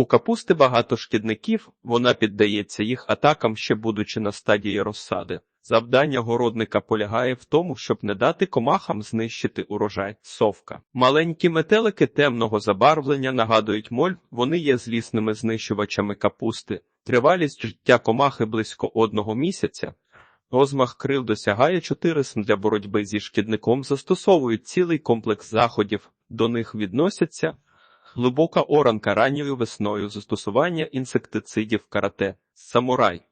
У капусти багато шкідників, вона піддається їх атакам, ще будучи на стадії розсади. Завдання городника полягає в тому, щоб не дати комахам знищити урожай. Совка. Маленькі метелики темного забарвлення нагадують моль, вони є злісними знищувачами капусти. Тривалість життя комахи близько одного місяця. Розмах крил досягає 4 см для боротьби зі шкідником застосовують цілий комплекс заходів. До них відносяться глибока оранка ранньою весною, застосування інсектицидів карате, самурай,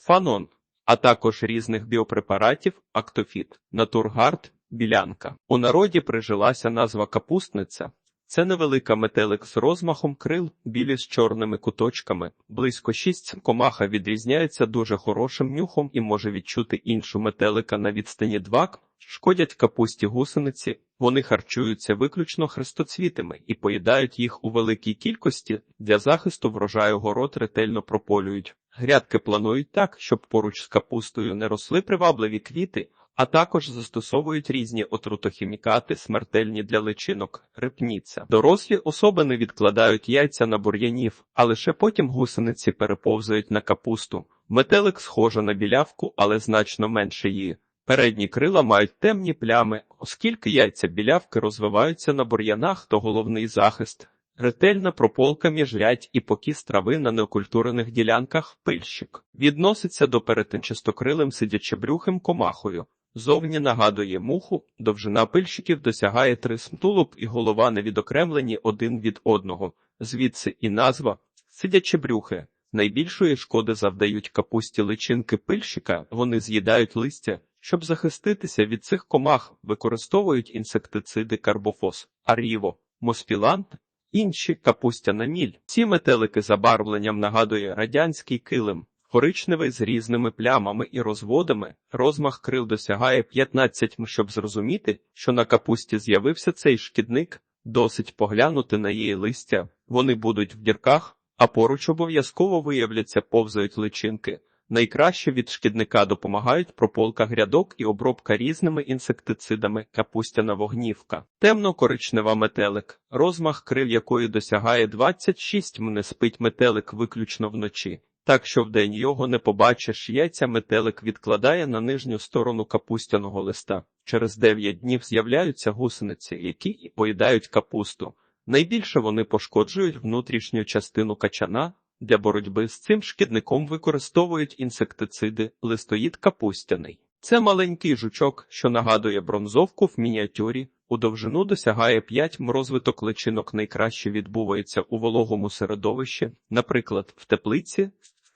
фанон, а також різних біопрепаратів, актофіт, натургард, білянка. У народі прижилася назва капустниця. Це невелика метелик з розмахом крил, білі з чорними куточками. Близько шість комаха відрізняється дуже хорошим нюхом і може відчути іншу метелика на відстані 2 Шкодять капусті гусениці, вони харчуються виключно хрестоцвітами і поїдають їх у великій кількості. Для захисту врожаю город ретельно прополюють. Грядки планують так, щоб поруч з капустою не росли привабливі квіти, а також застосовують різні отрутохімікати, смертельні для личинок, рипніця. Дорослі особини відкладають яйця на бур'янів, а лише потім гусениці переповзують на капусту. Метелик схожа на білявку, але значно менше її. Передні крила мають темні плями, оскільки яйця білявки розвиваються на бур'янах, то головний захист. Ретельна прополка між рядь і покіс трави на неокультурених ділянках пильщик. Відноситься до перетинчастокрилим сидячебрюхим комахою. Зовні нагадує муху, довжина пильщиків досягає три смтулуб і голова не відокремлені один від одного. Звідси і назва сидячебрюхи. Найбільшої шкоди завдають капусті личинки пильщика, вони з'їдають листя. Щоб захиститися від цих комах, використовують інсектициди карбофос, аріво, моспілант, інші капустяна міль. Ці метелики забарвленням нагадує радянський килим, коричневий з різними плямами і розводами. Розмах крил досягає 15. Щоб зрозуміти, що на капусті з'явився цей шкідник, досить поглянути на її листя. Вони будуть в дірках, а поруч обов'язково виявляться повзають личинки. Найкраще від шкідника допомагають прополка грядок і обробка різними інсектицидами, капустяна вогнівка, темно-коричнева метелик, розмах крил якої досягає 26 м. не спить метелик виключно вночі. Так що вдень його не побачиш, яйця метелик відкладає на нижню сторону капустяного листа. Через 9 днів з'являються гусениці, які поїдають капусту. Найбільше вони пошкоджують внутрішню частину качана. Для боротьби з цим шкідником використовують інсектициди листоїд капустяний. Це маленький жучок, що нагадує бронзовку в мініатюрі, у довжину досягає 5 м. Розвиток личинок найкраще відбувається у вологому середовищі, наприклад, в теплиці.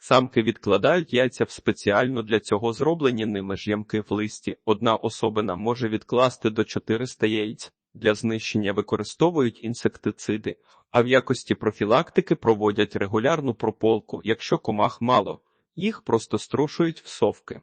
Самки відкладають яйця в спеціально для цього зроблені ними ж ямки в листі. Одна особина може відкласти до 400 яєць. Для знищення використовують інсектициди, а в якості профілактики проводять регулярну прополку, якщо комах мало. Їх просто струшують в совки.